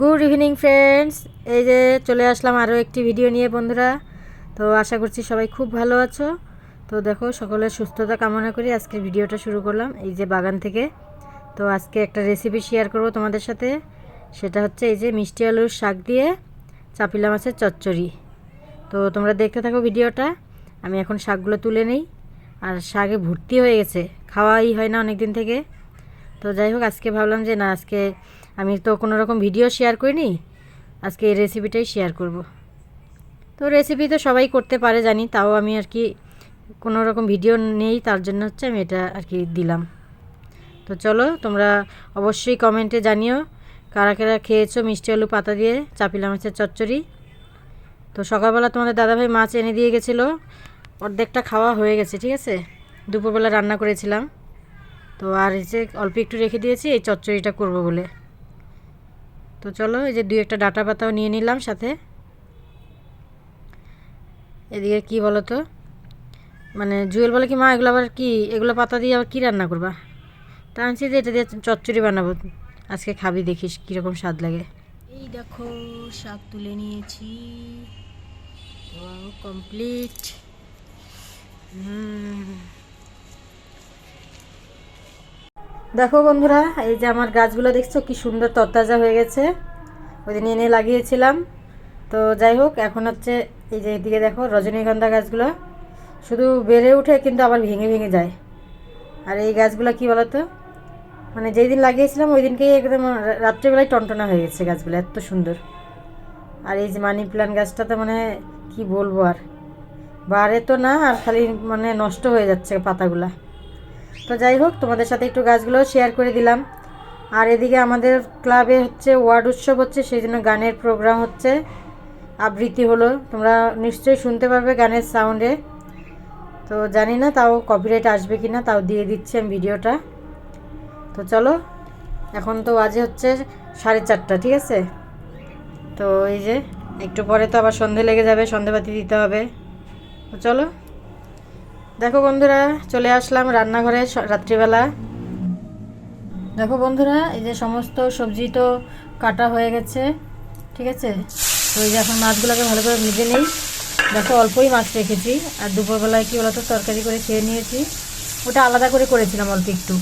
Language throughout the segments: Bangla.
গুড ইভিনিং ফ্রেন্ডস এই যে চলে আসলাম আরও একটি ভিডিও নিয়ে, বন্ধুরা। তো আশা করছি সবাই খুব ভালো আছো। তো দেখো, সকলের সুস্থতা কামনা করি। আজকের ভিডিওটা শুরু করলাম এই যে বাগান থেকে। তো আজকে একটা রেসিপি শেয়ার করব তোমাদের সাথে। সেটা হচ্ছে এই যে মিষ্টি আলুর শাক দিয়ে চাপিলা মাছের চচ্চড়ি। তো তোমরা দেখতে থাকো ভিডিওটা আমি এখন শাকগুলো তুলে নেই। আর শাকে ভর্তি হয়ে গেছে। খাওয়াই হয় না অনেক দিন থেকে। তো যাই হোক, আজকে ভাবলাম যে না, আজকে আমি তো কোনো রকম ভিডিও শেয়ার করিনি। আজকে এই রেসিপিটাই শেয়ার করব। তো রেসিপি তো সবাই করতে পারে, জানি, তাও আমি আর কি কোনো রকম ভিডিও নেই, তার জন্য হচ্ছে আমি এটা আর কি দিলাম। তো চলো, তোমরা অবশ্যই কমেন্টে জানিও, কারা কারা খেয়েছো মিষ্টি আলু পাতা দিয়ে চাপিলা মাছের চচ্চড়ি। তো সকালবেলা তোমাদের দাদাভাই মাছ এনে দিয়ে গেছিল, অর্ধেকটা খাওয়া হয়ে গেছে, ঠিক আছে? দুপুরবেলা রান্না করেছিলাম। তো আর যে অল্প একটু রেখে দিয়েছি, এই চচ্চড়িটা করব বলে। তো চলো, এই যে দুই একটা ডাটা পাতাও নিয়ে নিলাম সাথে। এদিকে কি বলো তো মানে জুয়েল বলে কি, মা, এগুলো আবার কি? এগুলো পাতা দিয়ে আবার কী রান্না করবা? তা আনছি যে এটা দিয়ে চচ্চড়ি বানাবো। আজকে খাবি, দেখিস কীরকম স্বাদ লাগে। এই দেখো, শাক তুলে নিয়েছি। কমপ্লিট হুম। দেখো বন্ধুরা, এই যে আমার গাছগুলো দেখছ, কি সুন্দর তরতাজা হয়ে গেছে। ওই দিন এনে লাগিয়েছিলাম। তো যাই হোক, এখন হচ্ছে এই যে এদিকে দেখো রজনীগন্ধা গাছগুলো। শুধু বেড়ে উঠে কিন্তু আবার ভেঙে ভেঙে যায়। আর এই গাছগুলো কি বলতো? মানে যেই দিন লাগিয়েছিলাম, ওই দিনকেই একদম রাত্রেবেলায় টনটনা হয়ে গেছে গাছগুলো, এত সুন্দর। আর এই যে মানি প্ল্যান্ট গাছটা তো মানে কি বলব আর? বাড়ে তো না, আর খালি মানে নষ্ট হয়ে যাচ্ছে পাতাগুলা। তো যাই হোক, তোমাদের সাথে একটু গাছগুলো শেয়ার করে দিলাম। আর এদিকে আমাদের ক্লাবে হচ্ছে ওয়ার্ড উৎসব হচ্ছে, সেই জন্য গানের প্রোগ্রাম হচ্ছে। আবৃত্তি হলো, তোমরা নিশ্চয়ই শুনতে পারবে গানের সাউন্ডে তো জানি না তাও কপিরাইট আসবে কি না তাও দিয়ে দিচ্ছি আমি ভিডিওটা তো চলো, এখন তো বাজে হচ্ছে সাড়ে চারটা, ঠিক আছে? তো এই যে, একটু পরে তো আবার সন্ধে লেগে যাবে, সন্ধেবাতি দিতে হবে। তো চলো। দেখো বন্ধুরা চলে আসলাম রান্নাঘরে রাত্রিবেলা। দেখো বন্ধুরা এই যে সমস্ত সবজি তো কাটা হয়ে গেছে ঠিক আছে? তো এই যে এখন মাছগুলোকে ভালো করে ভেজে নিই। দেখো অল্পই মাছ রেখেছি আর দুপুরবেলায় কি বলতো তরকারি করে খেয়ে নিয়েছি। ওটা আলাদা করে করেছিলাম অল্প একটু।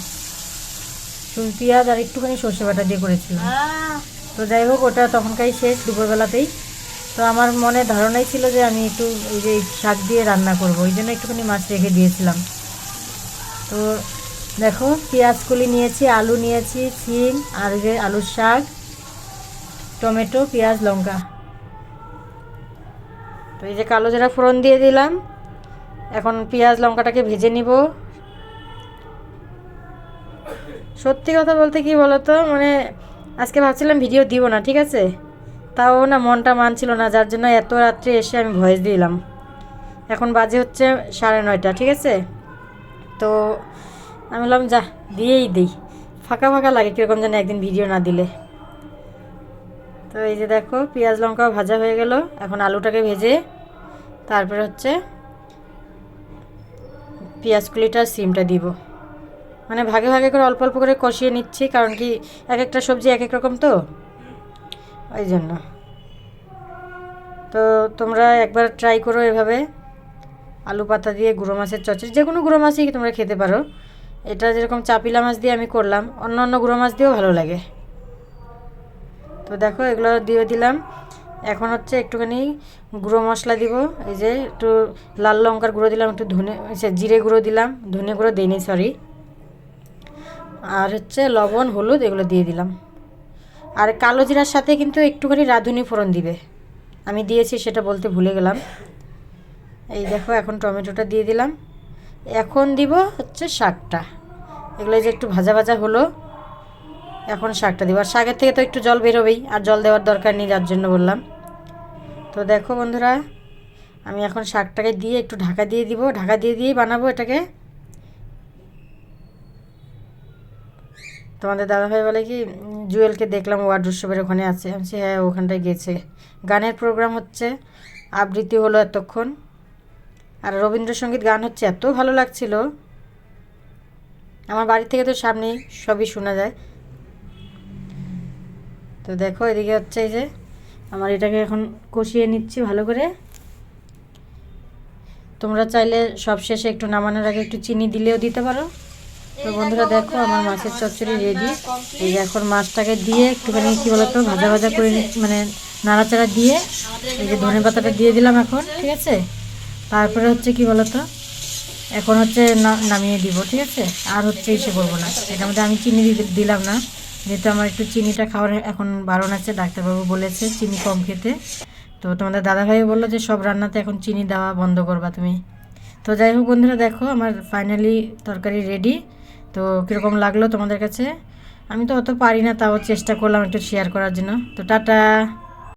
পেঁয়াজ আর একটুখানি সর্ষে বাটা দিয়ে করেছিলাম। তো যাই হোক ওটা তখনকারই শেষ দুপুরবেলাতেই। তো আমার মনে ধারণাই ছিল যে আমি একটু এই যে শাক দিয়ে রান্না করব, ওই জন্য একটুখানি মাছ রেখে দিয়েছিলাম। তো দেখো পেঁয়াজ কলি নিয়েছি, আলু নিয়েছি, সিম, আর যে আলুর শাক, টমেটো, পেঁয়াজ, লঙ্কা। তো এই যে কালো জিরা ফোড়ন দিয়ে দিলাম। এখন পেঁয়াজ, লঙ্কাটাকে ভেজে নিব। সত্যি কথা বলতে কি বলতো? মানে আজকে ভাবছিলাম ভিডিও দিব না, ঠিক আছে? তাও না মনটা মানছিল না, যার জন্য এত রাত্রে এসে আমি ভয়েস দিলাম। এখন বাজে হচ্ছে সাড়ে নয়টা, ঠিক আছে? তো আমি বললাম, যা, দিয়েই দিই। ফাঁকা ফাঁকা লাগে কীরকম যেন একদিন ভিডিও না দিলে। তো এই যে দেখো, পেঁয়াজ লঙ্কাও ভাজা হয়ে গেল। এখন আলুটাকে ভেজে তারপরে হচ্ছে পেঁয়াজ কুলিটা সিমটা দিব। মানে ভাগে ভাগে করে অল্প অল্প করে কষিয়ে নিচ্ছি, কারণ কি এক একটা সবজি এক এক রকম তো? ওই জন্য। তো তোমরা একবার ট্রাই করো এভাবে। আলু পাতা দিয়ে গুঁড়ো মাছের চচড়ি যে কোনো গুঁড়ো মাছই তোমরা খেতে পারো। এটা যেরকম চাপিলা মাছ দিয়ে আমি করলাম, অন্য অন্য গুঁড়ো মাছ দিয়েও ভালো লাগে। তো দেখো এগুলো দিয়ে দিলাম। এখন হচ্ছে একটুখানি গুঁড়ো মশলা দিব। এই যে একটু লাল লঙ্কার গুঁড়ো দিলাম, একটু ধনে জিরে গুঁড়ো দিলাম, ধনে গুঁড়ো দিইনি সরি আর হচ্ছে লবণ, হলুদ এগুলো দিয়ে দিলাম। আর কালো জিরার সাথে কিন্তু একটুখানি রাঁধুনি ফোড়ন দিবে। আমি দিয়েছি, সেটা বলতে ভুলে গেলাম। এই দেখো, এখন টমেটোটা দিয়ে দিলাম। এখন দিব হচ্ছে শাকটা। এগুলো যে একটু ভাজা ভাজা হলো, এখন শাকটা দিব। আর শাকের থেকে তো একটু জল বেরোবেই, আর জল দেওয়ার দরকার নেই, যার জন্য বললাম। তো দেখো বন্ধুরা, আমি এখন শাকটাকে দিয়ে একটু ঢাকা দিয়ে দিব। ঢাকা দিয়ে দিয়েই বানাবো এটাকে। তোমাদের দাদাভাই বলে কি, জুয়েলকে দেখলাম ওয়ার্ড উৎসবের ওখানে আছে। আমি হ্যাঁ ওখানটায় গেছে। গানের প্রোগ্রাম হচ্ছে, আবৃত্তি হলো এতক্ষণ। আর রবীন্দ্রসঙ্গীত গান হচ্ছে, এত ভালো লাগছিল। আমার বাড়ি থেকে তো সামনেই সবই শোনা যায়। তো দেখো, এদিকে হচ্ছে এই যে, আমার এটাকে এখন কষিয়ে নিচ্ছি ভালো করে। তোমরা চাইলে সব শেষে একটু নামানোর আগে একটু চিনি দিলেও দিতে পারো। তো বন্ধুরা দেখো আমার মাছের চচ্চড়ি রেডি এই যে এখন মাছটাকে দিয়ে একটুখানি কী বলতো ভাজা ভাজা করে মানে নাড়াচাড়া দিয়ে এই যে ধনে পাতাটা দিয়ে দিলাম এখন ঠিক আছে? তারপরে হচ্ছে কি বলতো এখন হচ্ছে না- নামিয়ে দিব ঠিক আছে? আর হচ্ছে ইসে করব না। এটার মধ্যে আমি চিনি দিলাম না। যেহেতু আমার একটু চিনিটা খাওয়ার এখন বারণ আছে ডাক্তারবাবু বলেছে চিনি কম খেতে। তো তোমাদের দাদাভাই বলল যে সব রান্নাতে এখন চিনি দেওয়া বন্ধ করবা তুমি। তো যাই হোক বন্ধুরা দেখো আমার ফাইনালি তরকারি রেডি তো কীরকম লাগল তোমাদের কাছে? আমি তো অত পারি না, তাও চেষ্টা করলাম একটু শেয়ার করার জন্য। তো টাটা।